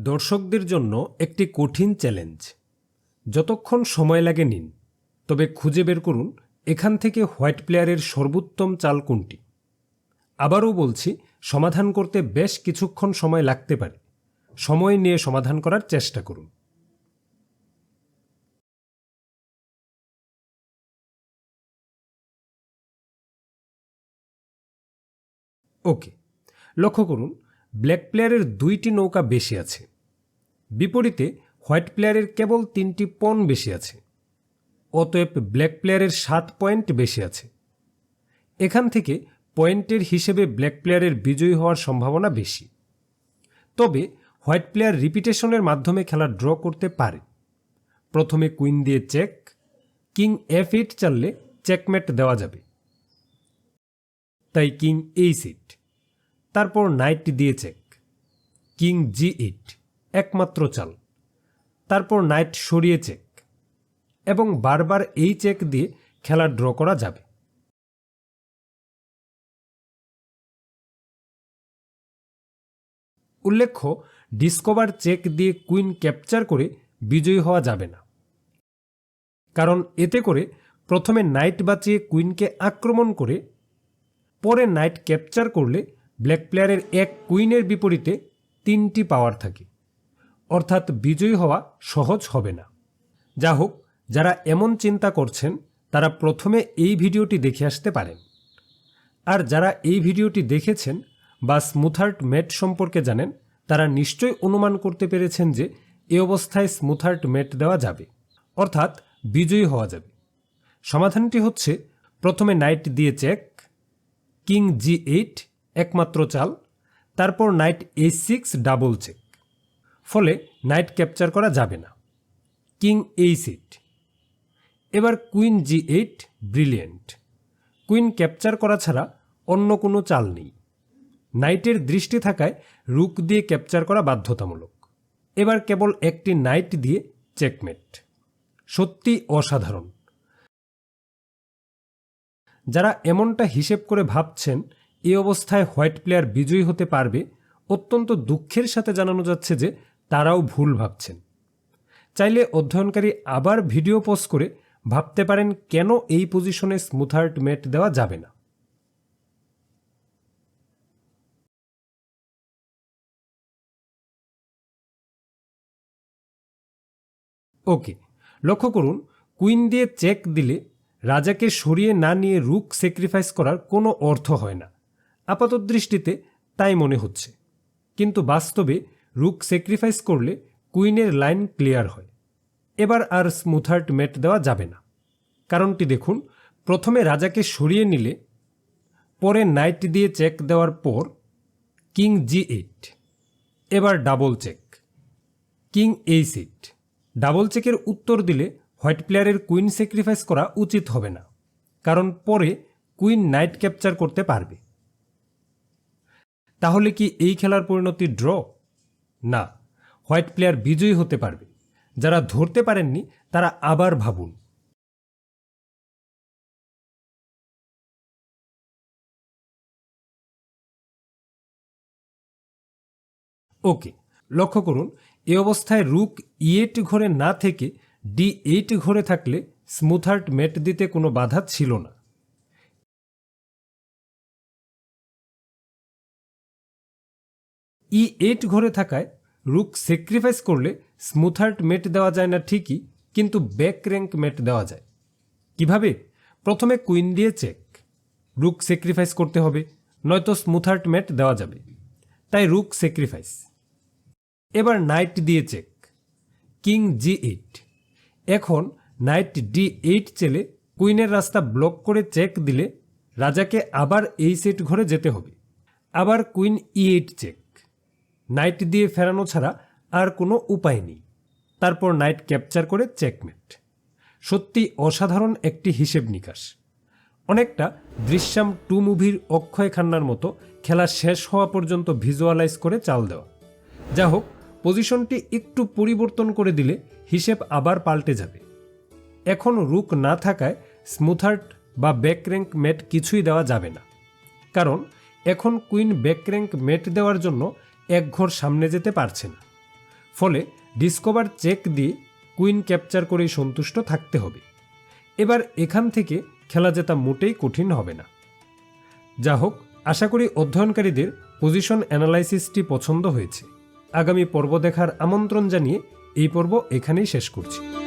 দর্শকদের জন্য একটি কঠিন চ্যালেঞ্জ। যতক্ষণ সময় লাগে নিন, তবে খুঁজে বের করুন এখান থেকে হোয়াইট প্লেয়ারের সর্বোত্তম চাল কোনটি। আবারও বলছি, সমাধান করতে বেশ কিছুক্ষণ সময় লাগতে পারে। সময় নিয়ে সমাধান করার চেষ্টা করুন। ওকে, লক্ষ্য করুন ব্ল্যাক প্লেয়ারের দুইটি নৌকা বেশি আছে। বিপরীতে হোয়াইট প্লেয়ারের কেবল তিনটি পণ বেশি আছে। অতএব ব্ল্যাক প্লেয়ারের সাত পয়েন্ট বেশি আছে। এখান থেকে পয়েন্টের হিসেবে ব্ল্যাক প্লেয়ারের বিজয়ী হওয়ার সম্ভাবনা বেশি। তবে হোয়াইট প্লেয়ার রিপিটেশনের মাধ্যমে খেলা ড্র করতে পারে। প্রথমে কুইন দিয়ে চেক, কিং এফ এইট চাললে চেকমেট দেওয়া যাবে। তাই কিং এই সিট তারপর নাইট দিয়ে চেক। কিং জি এইট, একমাত্র চাল। তারপর নাইট সরিয়ে চেক। এবং বারবার এই চেক দিয়ে খেলা ড্র করা যাবে। উল্লেখ্য, ডিসকভার চেক দিয়ে কুইন ক্যাপচার করে বিজয়ী হওয়া যাবে না। কারণ এতে করে প্রথমে নাইট বাঁচিয়ে কুইনকে আক্রমণ করে, পরে নাইট ক্যাপচার করলে ব্ল্যাক প্লেয়ারের এক কুইনের বিপরীতে তিনটি পাওয়ার থাকে। অর্থাৎ বিজয়ী হওয়া সহজ হবে না। যা হোক, যারা এমন চিন্তা করছেন, তারা প্রথমে এই ভিডিওটি দেখে আসতে পারেন। আর যারা এই ভিডিওটি দেখেছেন বা স্মুথার্ট মেট সম্পর্কে জানেন, তারা নিশ্চয়ই অনুমান করতে পেরেছেন যে এ অবস্থায় স্মুথার্ট মেট দেওয়া যাবে, অর্থাৎ বিজয়ী হওয়া যাবে। সমাধানটি হচ্ছে, প্রথমে নাইট দিয়ে চেক, কিং জি এইট একমাত্র চাল, তারপর knight A six double check ফলে নাইট ক্যাপচার করা যাবে না। কিং এই সিট এবার queen G eight brilliant queen capture করা ছাড়া অন্য কোনো চাল নেই। নাইটের দৃষ্টি থাকায় রুক দিয়ে ক্যাপচার করা বাধ্যতামূলক। এবার কেবল একটি নাইট দিয়ে চেকমেট সত্যি অসাধারণ। যারা এমনটা হিসেব করে ভাবছেন এই অবস্থায় হোয়াইট প্লেয়ার বিজয়ী হতে পারবে, অত্যন্ত দুঃখের সাথে জানানো যাচ্ছে যে তারাও ভুল ভাবছেন। চাইলে অধ্যয়নকারী আবার ভিডিও পোস্ট করে ভাবতে পারেন কেন এই পজিশনে স্মুথার্ট মেট দেওয়া যাবে না। ওকে, লক্ষ্য করুন, কুইন দিয়ে চেক দিলে রাজাকে সরিয়ে না নিয়ে রুক স্যাক্রিফাইস করার কোনো অর্থ হয় না। আপাত দৃষ্টিতে তাই মনে হচ্ছে। কিন্তু বাস্তবে রুক স্যাক্রিফাইস করলে কুইনের লাইন ক্লিয়ার হয়। এবার আর স্মুথার্ট মেট দেওয়া যাবে না। কারণটি দেখুন, প্রথমে রাজাকে সরিয়ে নিলে, পরে নাইট দিয়ে চেক দেওয়ার পর কিং জি এইট। এবার ডাবল চেক। কিং এই সিট ডাবল চেকের উত্তর দিলে হোয়াইট প্লেয়ারের কুইন স্যাক্রিফাইস করা উচিত হবে না। কারণ পরে কুইন নাইট ক্যাপচার করতে পারবে। তাহলে কি এই খেলার পরিণতি ড্র? না। হোয়াইট প্লেয়ার বিজয়ী হতে পারবে। যারা ধরতে পারেননি, তারা আবার ভাবুন। ওকে, লক্ষ্য করুন, এ অবস্থায় রুক ই এইট ঘরে না থেকে ডি এইট ঘরে থাকলে স্মুথার্ট মেট দিতে কোনো বাধা ছিল না। ই এইট ঘরে থাকায় রুক স্যাক্রিফাইস করলে স্মুথার্ট মেট দেওয়া যায় না ঠিকই, কিন্তু ব্যাক র্যাঙ্ক মেট দেওয়া যায়। কীভাবে? প্রথমে কুইন দিয়ে চেক রুক স্যাক্রিফাইস করতে হবে, নয়তো স্মুথার্ট মেট দেওয়া যাবে। তাই রুক স্যাক্রিফাইস এবার নাইট দিয়ে চেক কিং জি এইট এখন নাইট ডি এইট চেলে কুইনের রাস্তা ব্লক করে চেক দিলে রাজাকে আবার এই সেট ঘরে যেতে হবে। আবার queen E eight check knight দিয়ে ফেরানো ছাড়া আর কোনো উপায় নেই। তারপর নাইট ক্যাপচার করে চেকমেট। সত্যি অসাধারণ একটি হিসেব নিকাশ। অনেকটা দৃশ্যাম টু মুভির অক্ষয় খান্নার মতো খেলা শেষ হওয়া পর্যন্ত ভিজুয়ালাইজ করে চাল দেওয়া। যা হোক, পজিশনটি একটু পরিবর্তন করে দিলে হিসেব আবার পাল্টে যাবে। এখন রুক না থাকায় স্মুথার্ট বা ব্যাক র্যাঙ্ক মেট কিছুই দেওয়া যাবে না। কারণ এখন কুইন ব্যাক র্যাঙ্ক মেট দেওয়ার জন্য এক ঘর সামনে যেতে পারছে না ফলে ডিসকভার চেক দিয়ে কুইন ক্যাপচার করেই সন্তুষ্ট থাকতে হবে। এবার এখান থেকে খেলা জেতা মোটেই কঠিন হবে না। যা হোক, আশা করি অধ্যয়নকারীদের পজিশন অ্যানালাইসিসটি পছন্দ হয়েছে। আগামী পর্ব দেখার আমন্ত্রণ জানিয়ে এই পর্ব এখানেই শেষ করছি।